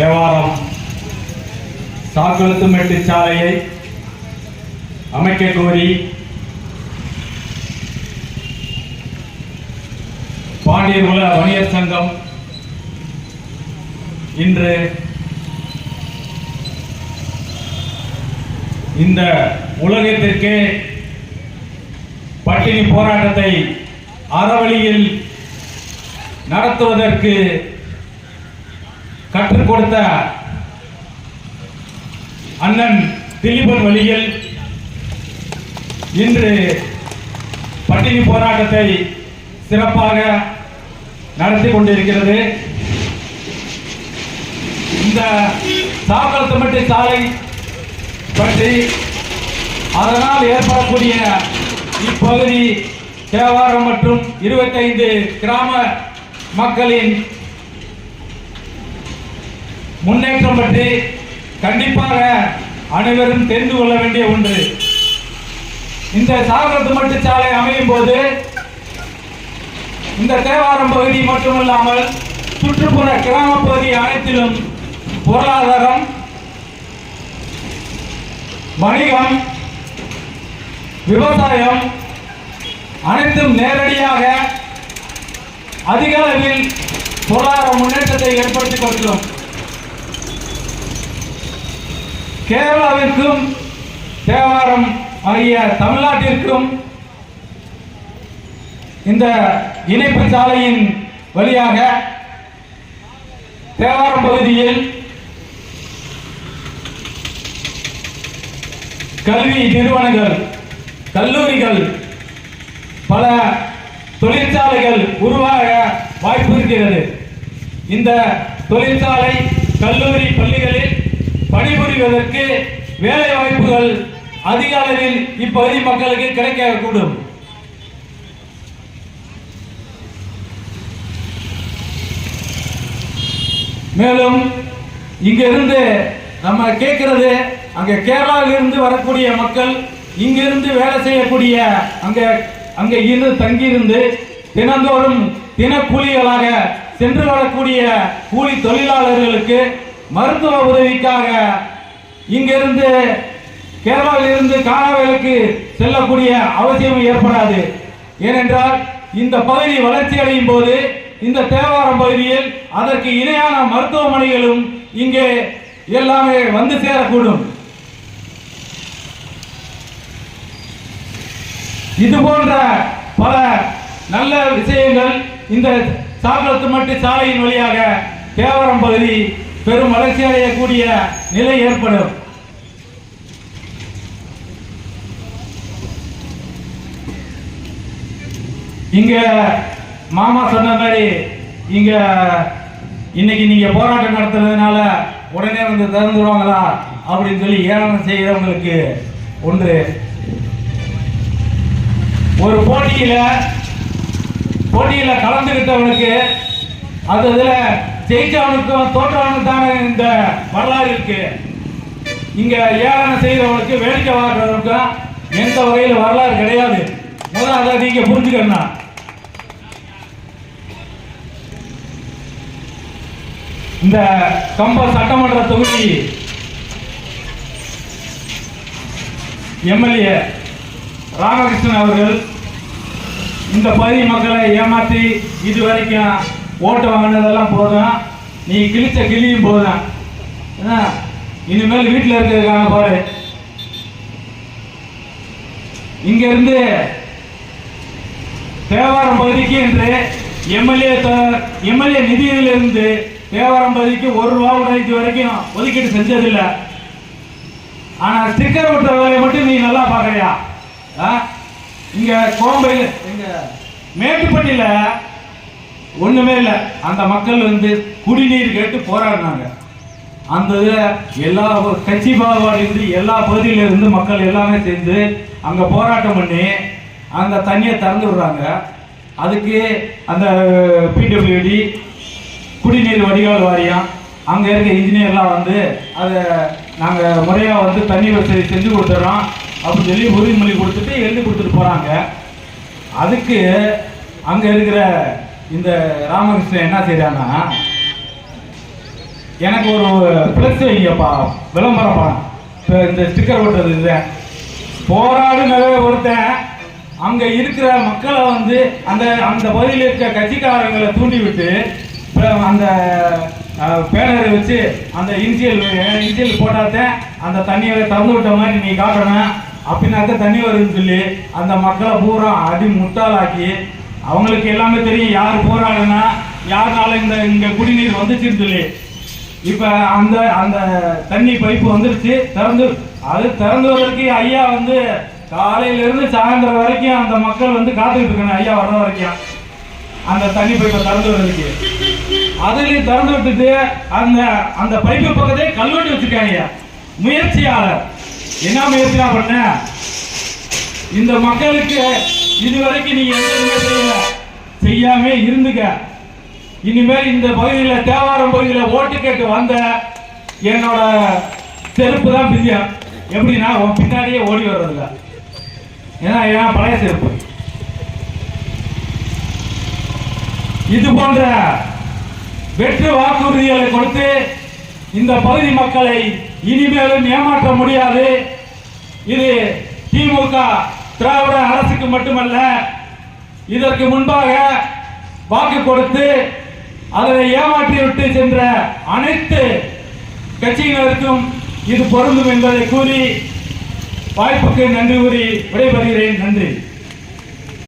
தேவாரம் சாக்குளத்துமெட்டு சாலையை அமைக்க கோரி பாண்டியகுல வணிகர் சங்கம் இன்று இந்த உலகத்திற்கே பட்டினி போராட்டத்தை அறவழியில் நடத்துவதற்கு கற்றுக் கொடுத்த அண்ணன் திலீபன் வழியில் இன்று பட்டினி போராட்டத்தை சிறப்பாக நடத்தி கொண்டிருக்கிறது. இந்த சாக்கலத்தமட்டி சாலை பற்றி அதனால் ஏற்படக்கூடிய இப்பகுதி தேவாரம் மற்றும் இருபத்தைந்து கிராம மக்களின் முன்னேற்றம் பற்றி கண்டிப்பாக அனைவரும் தெரிந்து கொள்ள வேண்டிய ஒன்று. இந்த சாகரத்து மட்டு சாலை அமையும் போது இந்த தேவாரம் பகுதி மட்டுமல்லாமல் சுற்றுப்புற கிராம பகுதி அனைத்திலும் பொருளாதாரம் வணிகம் விவசாயம் அனைத்தும் நேரடியாக அதிக அளவில் பொருளாதார முன்னேற்றத்தை ஏற்படுத்திக் கொடுக்கிறோம் கேரளாவிற்கும் தேவாரம் ஆகிய தமிழ்நாட்டிற்கும் இந்த இணைப்பு சாலையின் வழியாக தேவாரம் பகுதியில் கல்வி நிறுவனங்கள் கல்லூரிகள் பல தொழிற்சாலைகள் உருவாக வாய்ப்பு இருக்கிறது. இந்த தொழிற்சாலை பணிபுரிவதற்கு வேலை வாய்ப்புகள் அதிக அளவில் இப்பகுதி மக்களுக்கு கிடைக்கக்கூடும் மேலும் இங்கிருந்து நம்ம கேட்கிறது அங்க கேரளாவிலிருந்து வரக்கூடிய மக்கள் இங்கிருந்து வேலை செய்யக்கூடிய அங்க அங்க இருந்து தங்கியிருந்து தினந்தோறும் தினக்கூலிகளாக சென்று வரக்கூடிய கூலி தொழிலாளர்களுக்கு மருத்துவ உதவிக்காக இங்கிருந்து கேரளாவில் இருந்து காணாவேலுக்கு செல்லக்கூடிய அவசியம் ஏற்படாது. ஏனென்றால் இந்த பகுதி வளர்ச்சி அடையும் போது இந்த தேவாரம் பகுதியில் அதற்கு இணையான மருத்துவமனைகளும் இங்கே எல்லாமே வந்து சேரக்கூடும். இது போன்ற பல நல்ல விஷயங்கள் இந்த சாகலத்து மட்டு சாலையின் வழியாக தேவாரம் பகுதி பெரும் வளர்ச்சி அடையக்கூடிய நிலை ஏற்படும். இங்க மாமா சொன்ன மாதிரி இங்க இன்னைக்கு நீங்க போராட்டம் நடத்துறதுனால உடனே வந்து திறந்துடுவாங்களா அப்படின்னு சொல்லி ஏளனம் செய்கிறவங்களுக்கு ஒன்று. ஒரு போட்டியில போட்டியில கலந்துகிட்டவனுக்கு அது இதுல ஜெயிச்சவனுக்கும் தோற்றவனுக்கு தானே இந்த வரலாறு இருக்கு. இங்க ஏளனம் செய்யறவனுக்கு வேடிக்கை வாங்குறவனுக்கும் எந்த வகையில் வரலாறு கிடையாது. முதல்ல அதை நீங்க புரிஞ்சுக்கணும் இந்த கம்ப சட்டமன்ற தொகுதி எம்எல்ஏ ராமகிருஷ்ணன் அவர்கள் இந்த பகுதி மக்களை ஏமாற்றி இது வரைக்கும் ஓட்டு வாங்கினதெல்லாம் போதும். நீ கிழிச்ச கிளியும் போதும். என்ன இனிமேல் வீட்டில் இருக்கிறதுக்கான பாரு. இங்கேருந்து தேவாரம் பகுதிக்கு என்று எம்எல்ஏ எம்எல்ஏ நிதியிலிருந்து தேவாரம் பதிக்கு ஒரு ரூபா கூட வரைக்கும் ஒதுக்கீடு செஞ்சதில்லை. ஆனால் ஸ்டிக்கர் ஒட்டுற வேலையை மட்டும் நீ நல்லா பார்க்குறியா? ஆ? இங்க கோம்பையில் இங்க மேட்டுப்பட்டியில் ஒன்றுமே இல்லை. அந்த மக்கள் வந்து குடிநீர் கேட்டு போராடினாங்க. அந்த இதுல எல்லா கட்சி பாகுபாடு இருந்து எல்லா பகுதியிலேருந்து மக்கள் எல்லாமே சேர்ந்து அங்கே போராட்டம் பண்ணி அந்த தண்ணியை திறந்து விடுறாங்க. அதுக்கு அந்த பிடபிள்யூடி குடிநீர் வடிகால் வாரியம் அங்கே இருக்க இன்ஜினியர்லாம் வந்து அதை நாங்கள் முறையாக வந்து தண்ணி வசதி செஞ்சு கொடுத்துட்றோம். அப்படின்னு சொல்லி உறுதிமொழி கொடுத்துட்டு எழுதி கொடுத்துட்டு போகிறாங்க அதுக்கு அங்கே இருக்கிற இந்த ராமகிருஷ்ணன் என்ன செய்கிறான்னா எனக்கு ஒரு பிளஸ் வைங்கப்பா விளம்பரமா இப்போ இந்த ஸ்டிக்கர் ஒட்டுறது போராடு போராடுனவே ஒருத்தன் அங்கே இருக்கிற மக்களை வந்து அந்த அந்த பகுதியில் இருக்க கட்சிக்காரங்களை தூண்டி விட்டு அந்த பேனரை வச்சு அந்த இன்சியல் இன்சியல் போட்டாதான் அந்த தண்ணியை திறந்து விட்ட மாதிரி நீ காட்டணும். அப்படின்னாக்க தண்ணி வருதுன்னு சொல்லி அந்த மக்களை பூரா அடி முட்டாளாக்கி அவங்களுக்கு எல்லாமே தெரியும் யார் போராடுனா யாருனால இந்த இங்க குடிநீர் வந்துச்சுன்னு சொல்லி. இப்ப அந்த அந்த தண்ணி பைப்பு வந்துருச்சு திறந்து அது திறந்துவதற்கு ஐயா வந்து காலையில இருந்து சாயந்தரம் வரைக்கும் அந்த மக்கள் வந்து காத்துக்கிட்டு இருக்கணும் ஐயா வர்ற வரைக்கும். அந்த தண்ணி பைப்பை திறந்து வர்றதுக்கு. அதிலே திறந்து விட்டுட்டு அந்த அந்த பைப்பு பக்கத்தே கல்வெட்டு வச்சிருக்காங்க முயற்சியாளர். என்ன முயற்சியா பண்ண? இந்த மக்களுக்கு இதுவரைக்கும் நீங்க எந்த இதுவுமே செய்யாம இருந்துக்க. இனிமேல் இந்த பகுதியில் தேவாரம் பகுதியில் ஓட்டு கேட்டு வந்த என்னோட செருப்பு தான் பிரியம் எப்படின்னா உன் பின்னாடியே ஓடி வர்றதில்ல ஏன்னா ஏன்னா பழைய செருப்பு. இது போன்ற வெற்று வாக்குறுதிகளை கொடுத்து இந்த பகுதி மக்களை இனிமேலும் ஏமாற்ற முடியாது. இது திமுக திராவிட அரசுக்கு மட்டுமல்ல இதற்கு முன்பாக வாக்கு கொடுத்து அதனை ஏமாற்றி விட்டு சென்ற அனைத்து கட்சியினருக்கும் இது பொருந்தும் என்பதை கூறி வாய்ப்புக்கு நன்றி கூறி விடைபெறுகிறேன். நன்றி.